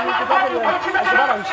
你不怕他们你不怕他们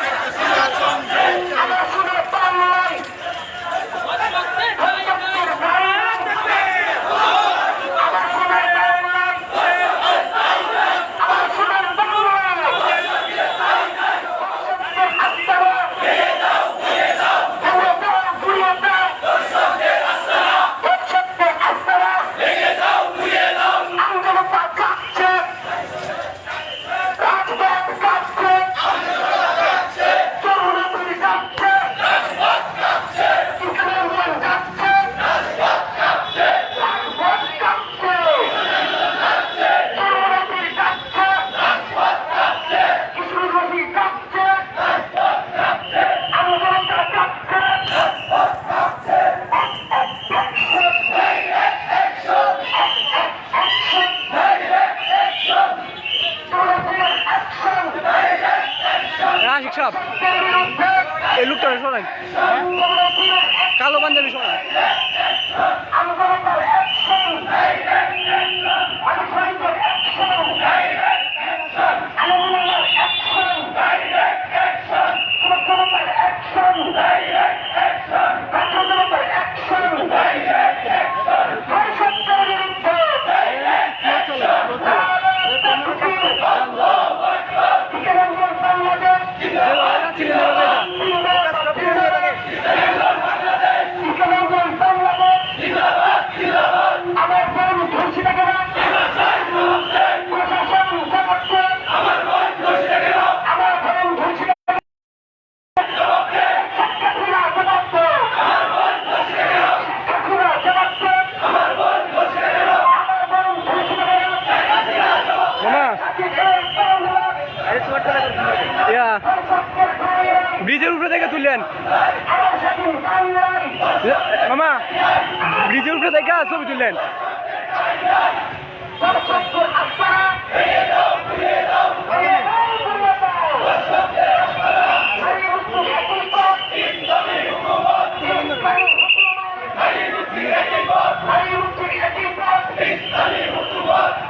মামা ব্রিজের উপরে থেকে ছবি তুললেন। ঠিক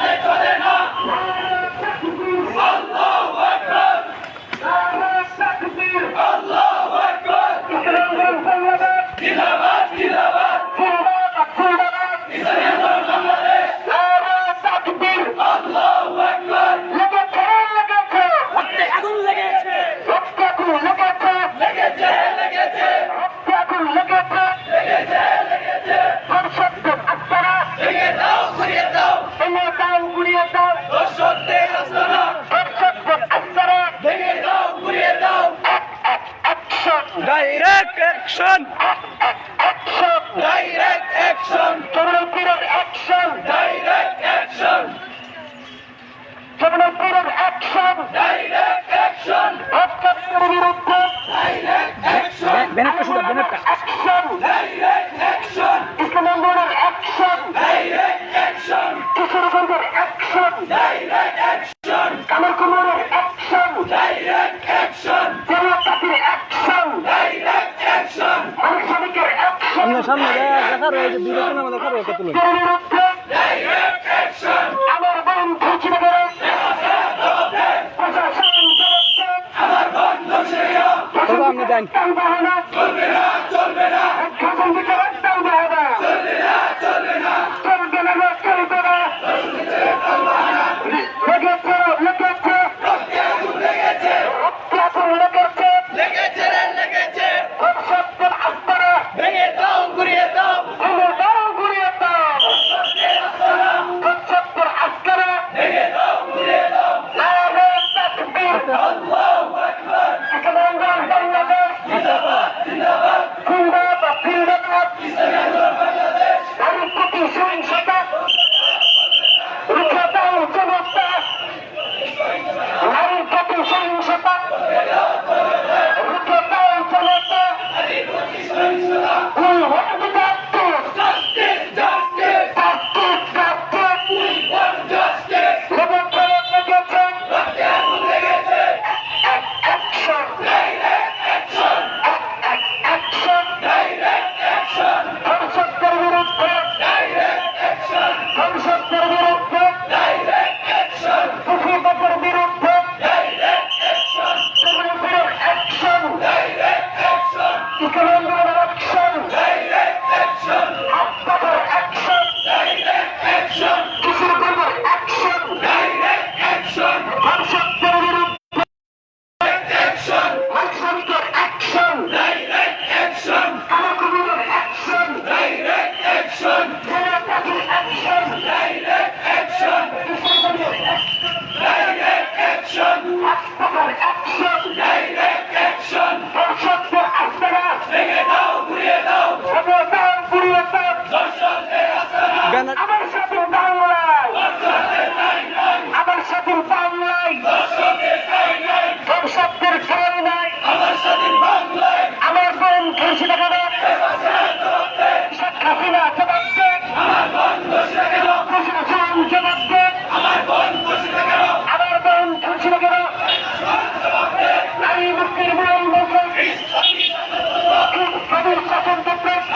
ব্যানারটা শুধু ব্যানারটা direct action direct action direct action direct action direct action আপনার সামনে দেখার রয়েছে বিবেচনা দেখার রয়েছে, তুলুন। যান চলবে না চলবে না।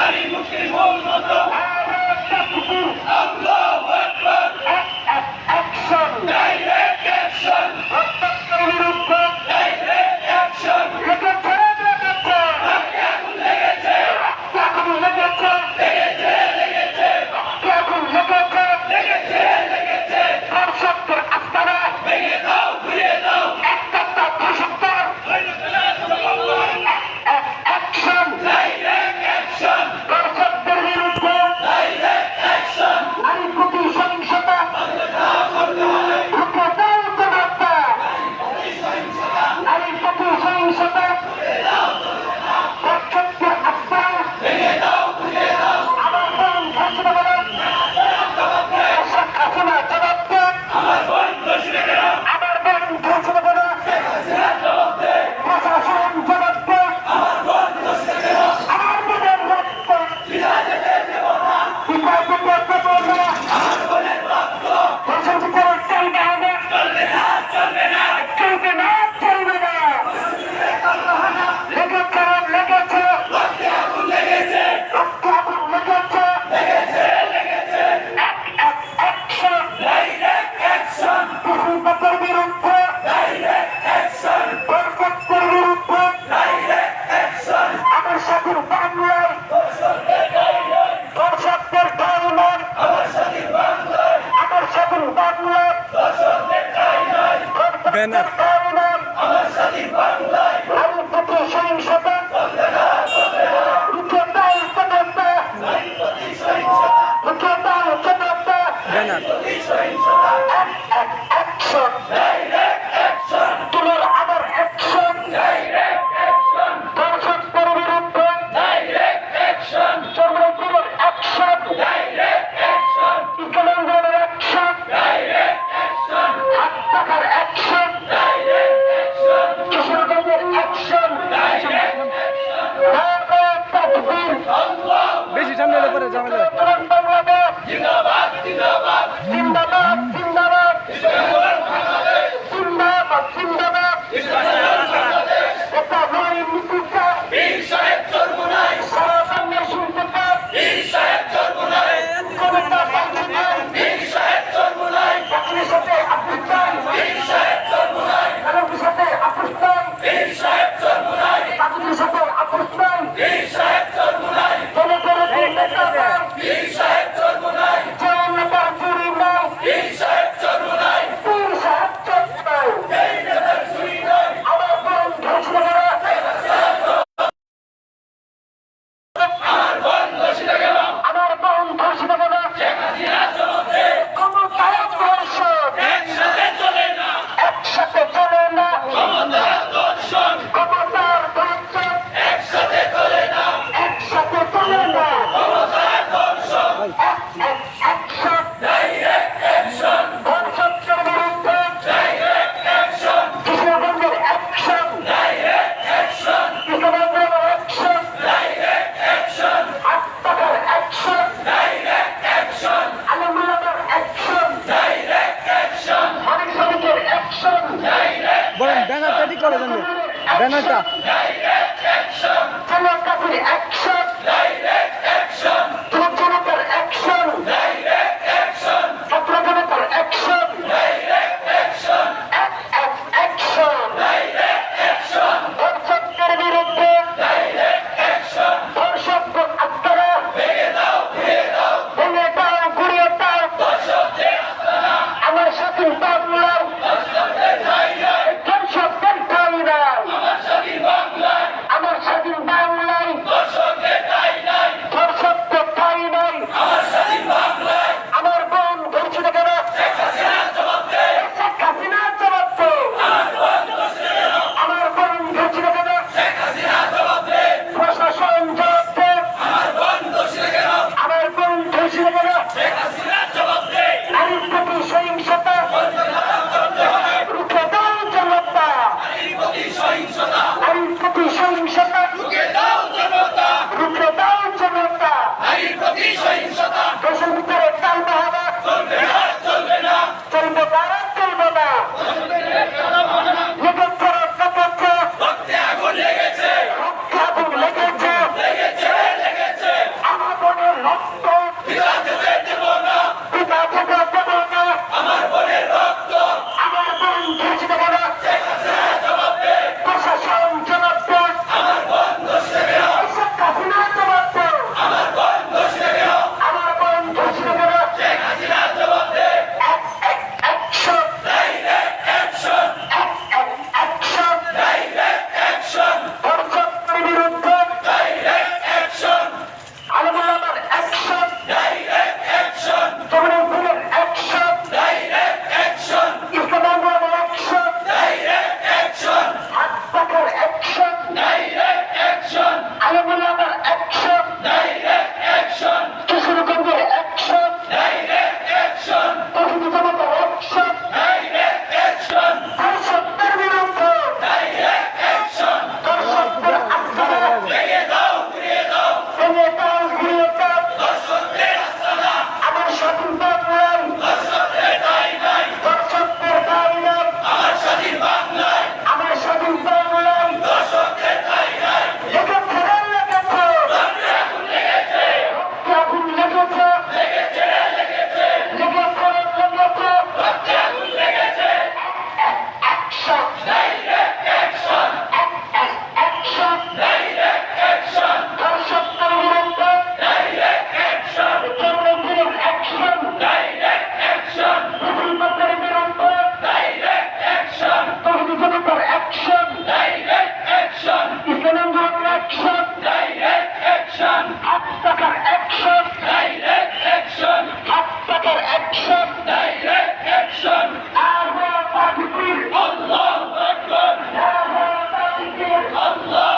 তত্ত্ব অ্যাকশন Allah